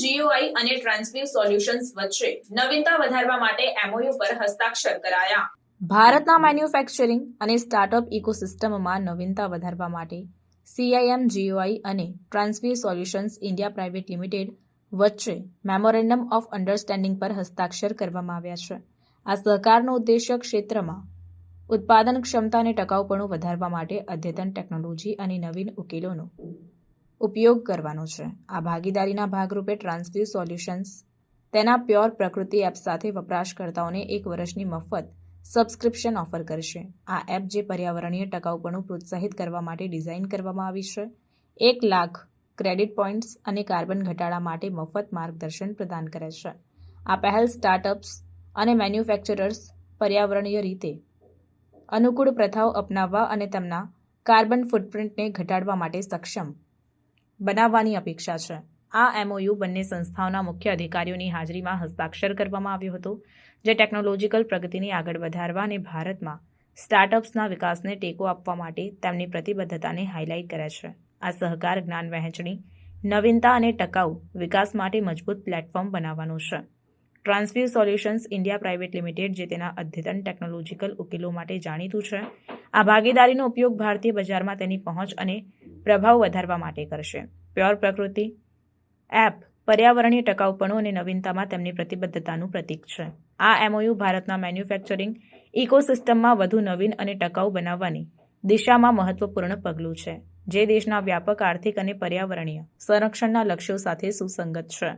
જીઓઆઈ અને Transview solutions વચ્ચે નવીનતા વધારવા માટે એમઓયુ પર હસ્તાક્ષર કરાયા. ભારતના મેન્યુફેક્ચરિંગ અને સ્ટાર્ટઅપ ઇકોસિસ્ટમમાં નવીનતા વધારવા માટે સીઆઈએમ જીઓઆઈ અને Transview Solutions India Private Limited વચ્ચે મેમોરેન્ડમ ઓફ અન્ડરસ્ટેન્ડિંગ પર હસ્તાક્ષર કરવામાં આવ્યા છે. આ સહકારનો ઉદ્દેશ્ય ક્ષેત્રમાં ઉત્પાદન ક્ષમતા અને ટકાઉપણું વધારવા માટે અદ્યતન ટેકનોલોજી અને નવીન ઉકેલોનો ઉપયોગ કરવાનો છે. આ ભાગીદારીના ભાગરૂપે ટ્રાન્સવ્યુ સોલ્યુશન્સ તેના પ્યોર પ્રકૃતિ એપ સાથે વપરાશકર્તાઓને એક વર્ષની મફત સબસ્ક્રિપ્શન ઓફર કરશે. આ એપ જે પર્યાવરણીય ટકાઉપણું પ્રોત્સાહિત કરવા માટે ડિઝાઇન કરવામાં આવી છે. એક લાખ ક્રેડિટ પોઇન્ટ્સ અને કાર્બન ઘટાડા માટે મફત માર્ગદર્શન પ્રદાન કરે છે. આ પહેલ સ્ટાર્ટઅપ્સ અને મેન્યુફેક્ચરર્સ પર્યાવરણીય રીતે અનુકૂળ પ્રથાઓ અપનાવવા અને તેમના કાર્બન ફૂટપ્રિન્ટને ઘટાડવા માટે સક્ષમ બનાવવાની અપેક્ષા છે. આ એમઓયુ બંને સંસ્થાઓના મુખ્ય અધિકારીઓની હાજરીમાં હસ્તાક્ષર કરવામાં આવ્યો હતો, જે ટેકનોલોજીકલ પ્રગતિને આગળ વધારવા અને ભારતમાં સ્ટાર્ટઅપ્સના વિકાસને ટેકો આપવા માટે તેમની પ્રતિબદ્ધતાને હાઇલાઇટ કરે છે. આ સહકાર, જ્ઞાન વહેંચણી, નવીનતા અને ટકાઉ વિકાસ માટે મજબૂત પ્લેટફોર્મ બનાવવાનું છે. Transview solutions India private limited, જે તેના અદ્યતન ટેકનોલોજીકલ ઉકેલો માટે જાણીતું છે, આ ભાગીદારીનો ઉપયોગ ભારતીય બજારમાં તેની પહોંચ અને પ્રભાવ વધારવા માટે કરશે. પ્યોર પ્રકૃતિ. એપ, પર્યાવરણીય ટકાઉપણું અને નવીનતામાં તેમની પ્રતિબદ્ધતાનું પ્રતીક છે. આ એમઓયુ ભારતના મેન્યુફેક્ચરિંગ ઇકોસિસ્ટમમાં વધુ નવીન અને ટકાઉ બનાવવાની દિશામાં મહત્વપૂર્ણ પગલું છે, જે દેશના વ્યાપક આર્થિક અને પર્યાવરણીય સંરક્ષણના લક્ષ્યો સાથે સુસંગત છે.